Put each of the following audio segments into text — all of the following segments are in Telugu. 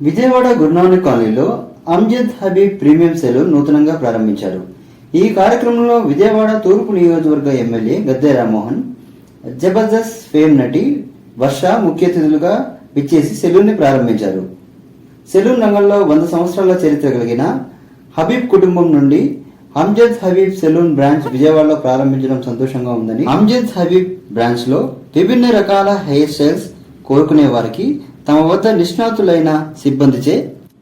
విజయవాడ గురునానక్ కాలనీలో అమ్జద్ హబీబ్ ప్రీమియం సెలూన్ నూతనంగా ప్రారంభించారు. ఈ కార్యక్రమంలో విజయవాడ తూర్పు నియోజకవర్గ ఎమ్మెల్యే గద్దె రామ్మోహన్ జబర్దస్త్ ఫేమ్ నటి వర్ష ముఖ్య అతిథులుగా విచ్చేసి సెలూన్ని ప్రారంభించారు. సెలూన్ రంగంలో వంద సంవత్సరాల చరిత్ర కలిగిన హబీబ్ కుటుంబం నుండి అమ్జద్ హబీబ్ సెలూన్ బ్రాంచ్ విజయవాడలో ప్రారంభించడం సంతోషంగా ఉందని అమ్జద్ హబీబ్ బ్రాంచ్లో విభిన్న రకాల హెయిర్ స్టైల్స్ కోరుకునే వారికి తమ వద్ద నిష్ణాతులైన సిబ్బందిచే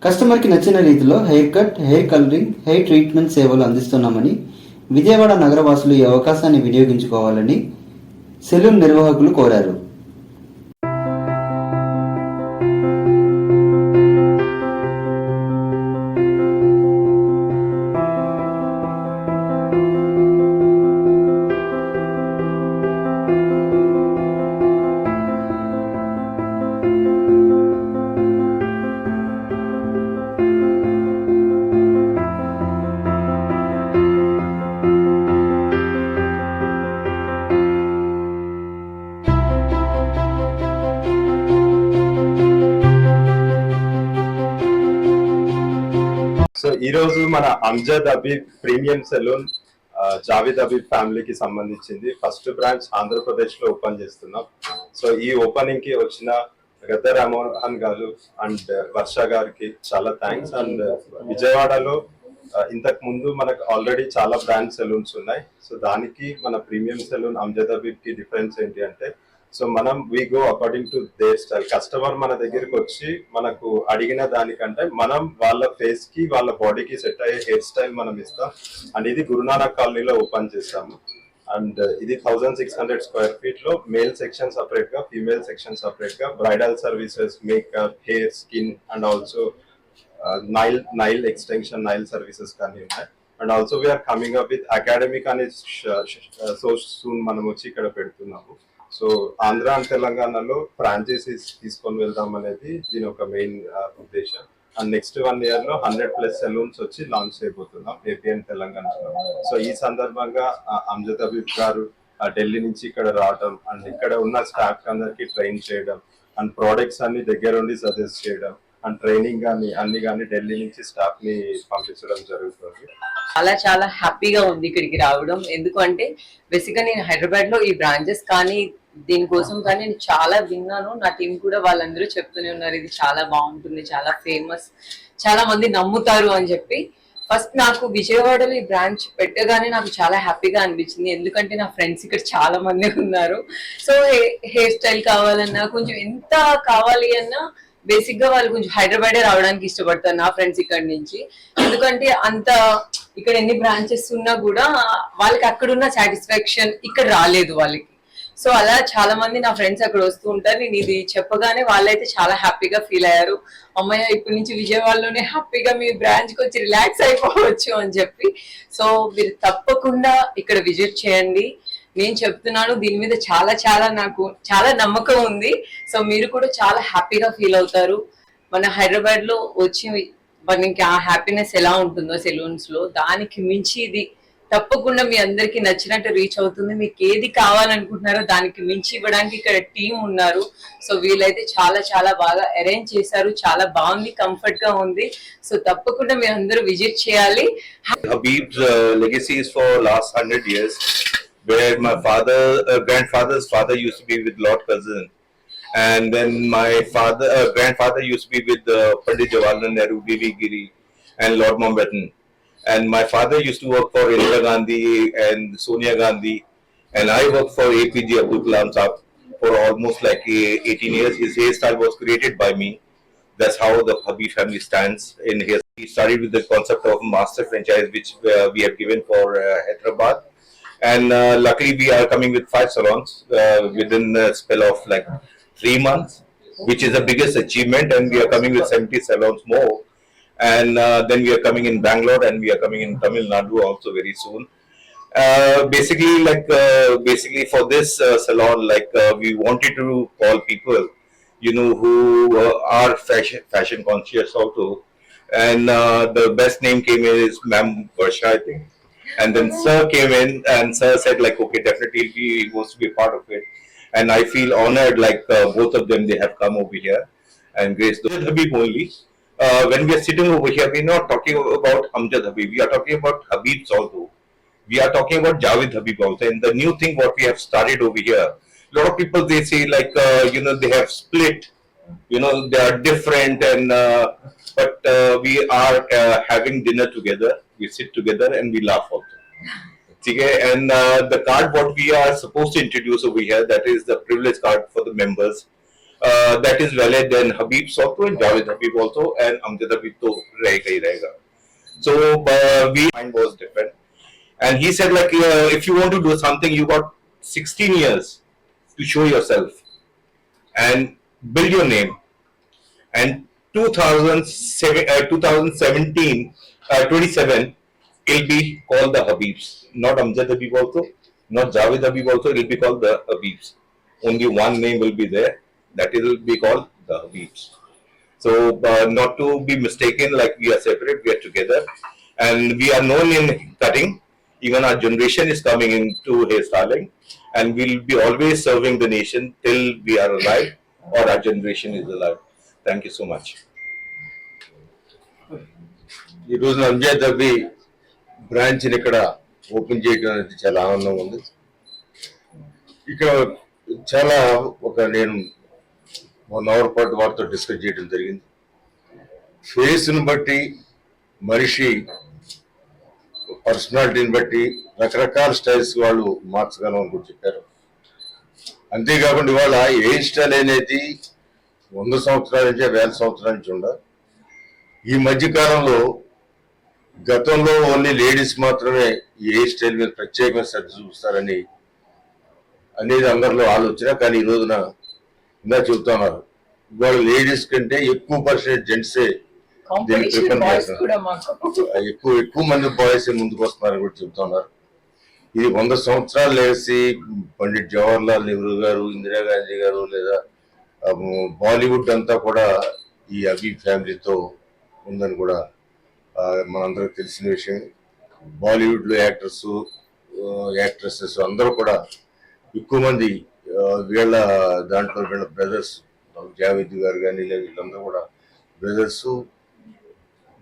కస్టమర్కి నచ్చిన రీతిలో hair cut hair colouring hair treatment సేవలు అందిస్తున్నామని విజయవాడ నగరవాసులు ఈ అవకాశాన్ని వినియోగించుకోవాలని సెలూన్ నిర్వాహకులు కోరారు. మన అంజద్ అబీబ్ ప్రీమియం సెలూన్ జావేద్ అబీబ్ ఫ్యామిలీకి సంబంధించింది. ఫస్ట్ బ్రాంచ్ ఆంధ్రప్రదేశ్లో ఓపెన్ చేస్తున్నాం. సో ఈ ఓపెనింగ్కి వచ్చిన గద్దర్ అమోహన్ గారు అండ్ వర్ష uh, గారికి చాలా థ్యాంక్స్ అండ్ uh, విజయవాడలో ఇంతకు ముందు మనకు ఆల్రెడీ చాలా బ్రాండ్ సెలూన్స్ ఉన్నాయి. సో దానికి మన ప్రీమియం సెలూన్ అంజద్ అబీబ్కి డిఫరెన్స్ ఏంటి అంటే సో మనం we go according to their style customer మన దగ్గరికి వచ్చి మనకు అడిగిన దానికంటే మనం వాళ్ళ ఫేస్కి వాళ్ళ బాడీకి సెట్ అయ్యే హెయిర్ స్టైల్ మనం ఇస్తాం. అండ్ ఇది గురునానక్ కాలనీలో ఓపెన్ చేస్తాము. అండ్ uh, ఇది థౌసండ్ సిక్స్ హండ్రెడ్ స్క్వేర్ ఫీట్లో మేల్ సెక్షన్ సపరేట్గా ఫీమేల్ సెక్షన్ సపరేట్గా bridal services makeup hair skin and also nail nail extension nail services కానీ ఉన్నాయి. And also we're coming up with academic అనే uh, సో సూన్ uh, మనం వచ్చి ఇక్కడ పెడుతున్నాము. సో ఆంధ్ర అండ్ తెలంగాణలో ఫ్రాంచైజీస్ తీసుకొని వెళ్దాం అనేది దీని ఒక మెయిన్ ఉద్దేశం. అండ్ నెక్స్ట్ వన్ ఇయర్లో హండ్రెడ్ ప్లస్ సెలూన్స్ వచ్చి లాంచ్ చేయబోతున్నాం ఏపీ అండ్ తెలంగాణలో. సో ఈ సందర్భంగా అమ్జద్ అబీబ్ గారు ఢిల్లీ నుంచి ఇక్కడ రావడం అండ్ ఇక్కడ ఉన్న స్టాఫ్ అందరికి ట్రైన్ చేయడం అండ్ ప్రోడక్ట్స్ అన్ని దగ్గరుండి సజెస్ట్ చేయడం అండ్ ట్రైనింగ్ కానీ అన్ని కానీ ఢిల్లీ నుంచి స్టాఫ్ని పంపించడం జరుగుతుంది. చాలా చాలా హ్యాపీగా ఉంది ఇక్కడికి రావడం. ఎందుకంటే బేసిక్గా నేను హైదరాబాద్లో ఈ బ్రాంచెస్ కానీ దీనికోసం కానీ నేను చాలా విన్నాను. నా టీం కూడా వాళ్ళందరూ చెప్తూనే ఉన్నారు ఇది చాలా బాగుంటుంది చాలా ఫేమస్ చాలా మంది నమ్ముతారు అని చెప్పి. ఫస్ట్ నాకు విజయవాడలో ఈ బ్రాంచ్ పెట్టగానే నాకు చాలా హ్యాపీగా అనిపించింది. ఎందుకంటే నా ఫ్రెండ్స్ ఇక్కడ చాలా మంది ఉన్నారు. సో హెయిర్ స్టైల్ కావాలన్నా కొంచెం ఎంత కావాలి అన్నా బేసిక్గా వాళ్ళు కొంచెం హైదరాబాదే రావడానికి ఇష్టపడతారు నా ఫ్రెండ్స్ ఇక్కడ నుంచి. ఎందుకంటే అంత ఇక్కడ ఎన్ని బ్రాంచెస్ ఉన్నా కూడా వాళ్ళకి అక్కడ ఉన్న సాటిస్ఫాక్షన్ ఇక్కడ రాలేదు వాళ్ళకి. సో అలా చాలా మంది నా ఫ్రెండ్స్ అక్కడ వస్తూ ఉంటారు. నేను ఇది చెప్పగానే వాళ్ళైతే చాలా హ్యాపీగా ఫీల్ అయ్యారు. అమ్మయ్య ఇప్పటి నుంచి విజయవాడలోనే హ్యాపీగా మీ బ్రాంచ్కి వచ్చి రిలాక్స్ అయిపోవచ్చు అని చెప్పి. సో మీరు తప్పకుండా ఇక్కడ విజిట్ చేయండి. నేను చెప్తున్నాను దీని మీద చాలా చాలా నాకు చాలా నమ్మకం ఉంది. సో మీరు కూడా చాలా హ్యాపీగా ఫీల్ అవుతారు. మన హైదరాబాద్లో వచ్చి మనకి ఆ హ్యాపీనెస్ ఎలా ఉంటుందో సెలూన్స్లో దానికి మించి ఇది తప్పకుండా మీ అందరికి నచ్చినట్టు రీచ్ అవుతుంది మీకు ఏది కావాలనుకుంటున్నారో దానికి మించి ఇవ్వడానికి ఇక్కడ టీం ఉన్నారు సో వీళ్ళైతే చాలా చాలా బాగా అరేంజ్ చేశారు చాలా బాగుంది కంఫర్ట్గా ఉంది సో తప్పకుండా మీ అందరూ విజిట్ చేయాలి Habib's uh, legacy is for last where my father, uh, grandfather's father used to be with Lord cousin and then my father, uh, grandfather used to be with uh, Pandit Jawaharlal Nehru, B.V. Giri, and Lord Mountbatten. And my father used to work for Indira Gandhi and Sonia Gandhi, and I worked for APJ Abdul Kalam for almost like uh, 18 years. His hairstyle was created by me. That's how the Habib family stands in here. He started with the concept of master franchise, which uh, we have given for uh, Hyderabad. And uh, luckily, we are coming with five salons uh, within a spell of like three months, which is the biggest achievement. And we are coming with 70 salons more. And uh, then we are coming in Bangalore and we are coming in Tamil Nadu also very soon. Uh, basically, like uh, basically for this uh, salon, like uh, we wanted to call people, you know, who uh, are fashion fashion conscious also. And uh, the best name came in is Ma'am Varsha, I think. And then Sir came in, and Sir said like, okay, definitely he wants to be a part of it. And I feel honored, like uh, both of them, they have come over here. and Grace Habib only. Uh, when we are sitting over here, we're not talking about Amjad Habib. We are talking about Habibs also. We are talking about Javed Habib also. And the new thing what we have started over here, a lot of people they say like uh, you know they have split, you know they are different, and uh, but uh, we are uh, having dinner together. We sit together and we laugh also. Okay, and uh, the card what we are supposed to introduce over here, that is the privilege card for the members. Uh, that is valid in Habib's also and Javed Habib also and Amjad Habib to rahega hi rahega. So uh, we mind was different, and he said like uh, if you want to do something, you got 16 years to show yourself and build your name. And 2007, uh, 2017, uh, 27 it'll be called the Habibs, not Amjad Habib also, not Javed Habib also. It'll be called the Habibs. Only one name will be there. That will be called the Habibs. So uh, not to be mistaken, like we are separate, we are together, and we are known in cutting. Even our generation is coming into hairstyling, and we'll be always serving the nation till we are alive or our generation is alive. Thank you so much. ఈ రోజు అంజాద్ అబ్బి బ్రాంచ్ ఇక్కడ ఓపెన్ చేయడం అనేది చాలా ఆనందంగా ఉంది ఇక్కడ చాలా ఒక నేను వన్ అవర్ పాటు వారితో డిస్కస్ చేయడం జరిగింది. ఫేస్ని బట్టి మనిషి పర్సనాలిటీని బట్టి రకరకాల స్టైల్స్ వాళ్ళు మార్చగలం అని కూడా చెప్పారు. అంతేకాకుండా ఇవాళ హెయిర్ స్టైల్ అనేది వంద సంవత్సరాల నుంచి వేల సంవత్సరాల నుంచి ఉండాలి. ఈ మధ్య కాలంలో గతంలో ఓన్లీ లేడీస్ మాత్రమే ఈ హెయిర్ స్టైల్ మీద ప్రత్యేకమైన శ్రద్ధ చూపిస్తారని అనేది అందరిలో ఆలోచన. కానీ ఈ రోజున ఇంకా చెబుతున్నారు ఇవాళ లేడీస్ కంటే ఎక్కువ పర్సెంట్ జెంట్సే దీన్ని ప్రిఫర్ చేస్తున్నారు ఎక్కువ ఎక్కువ మంది బాయ్స్ ముందుకు వస్తున్నారని కూడా చెబుతున్నారు. ఇది వంద సంవత్సరాలు లేసి పండిట్ జవహర్లాల్ నెహ్రూ గారు ఇందిరాగాంధీ గారు లేదా బాలీవుడ్ అంతా కూడా ఈ అబీ ఫ్యామిలీతో ఉందని కూడా మనందరికి తెలిసిన విషయం. బాలీవుడ్లో యాక్టర్స్ యాక్ట్రెసెస్ అందరూ కూడా ఎక్కువ మంది వీళ్ళ దాంట్లో వీళ్ళ బ్రదర్స్ జావేద్ గారు కానీ వీళ్ళందరూ కూడా brothers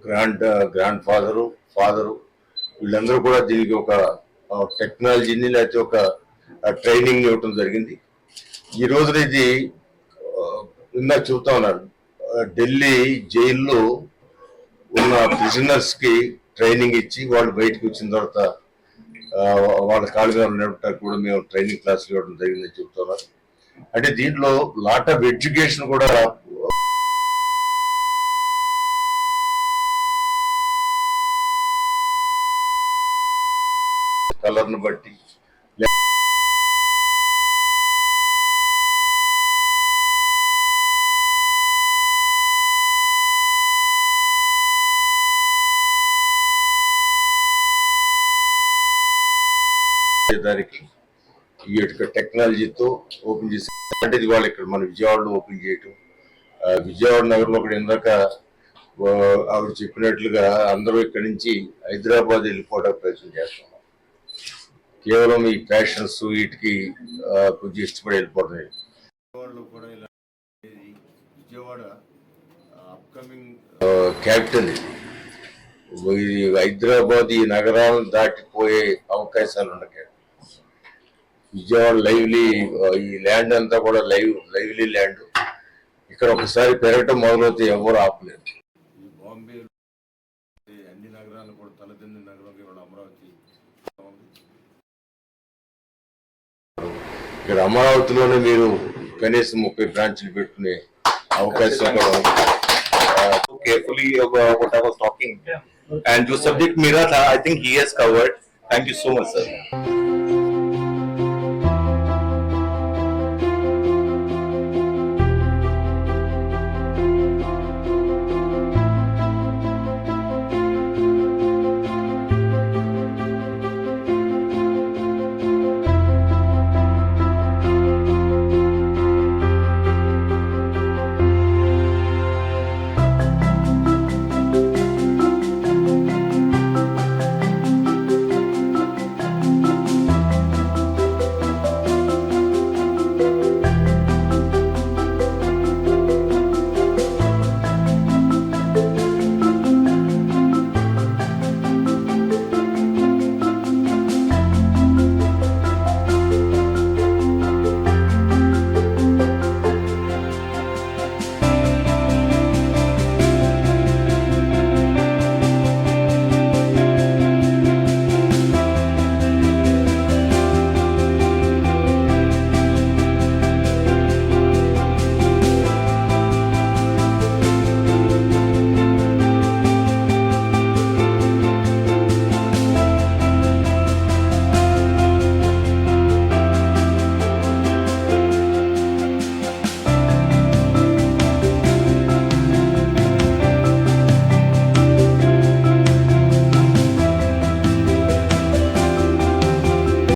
grand grand father father వీళ్ళందరూ కూడా దీనికి ఒక టెక్నాలజీని లేకపోతే ఒక ట్రైనింగ్ ఇవ్వటం జరిగింది. ఈ రోజున ఇది ఆ, ఇందాక చెబుతా ఉన్నారు. ఢిల్లీ జైల్లో ఉన్న ప్రిజనర్స్కి ట్రైనింగ్ ఇచ్చి వాళ్ళు బయటకు వచ్చిన తర్వాత వాళ్ళ ఖాళీగా మీద కూడా మేము ట్రైనింగ్ క్లాసులు ఇవ్వడం జరిగిందని చెప్తున్నారు అంటే దీంట్లో లాట్ ఆఫ్ ఎడ్యుకేషన్ కూడా కలర్ను బట్టి దానికి ఈ యొక్క టెక్నాలజీతో ఓపెన్ చేసి అంటే ఇది వాళ్ళు ఇక్కడ మన విజయవాడలో ఓపెన్ చేయటం విజయవాడ నగరంలో కూడా ఇందాక ఆవిడ చెప్పినట్లుగా అందరూ ఇక్కడి నుంచి హైదరాబాద్ వెళ్ళిపోవడానికి ప్రయత్నం చేస్తున్నాం. కేవలం ఈ ఫ్యాషన్స్ వీటికి కొంచెం ఇష్టపడి వెళ్ళిపోవడం విజయవాడలో కూడా ఇలా విజయవాడ అప్కమింగ్ క్యాపిటల్ ఇది. హైదరాబాద్ ఈ నగరాలను దాటిపోయే అవకాశాలు ఉన్నాయి విజయవాడ లైవ్లీ ఈ ల్యాండ్ అంతా కూడా లైవ్ లైవ్లీ ల్యాండ్ ఇక్కడ ఒకసారి పెరగటం మొదలవుతే ఎవరు ఆపలేరు ఈ బాంబే అన్ని నగరాలు కూడా తలదింది నగరం ఇవాళ అమరావతి ఉంది. ఇక్కడ అమరావతిలోనే మీరు కనీసం ముప్పై బ్రాంచ్లు పెట్టుకునే అవకాశం కూడా ఉంది. so carefully about what I was talking. And जो subject मेरा था, I think he has covered. Thank you so much, sir.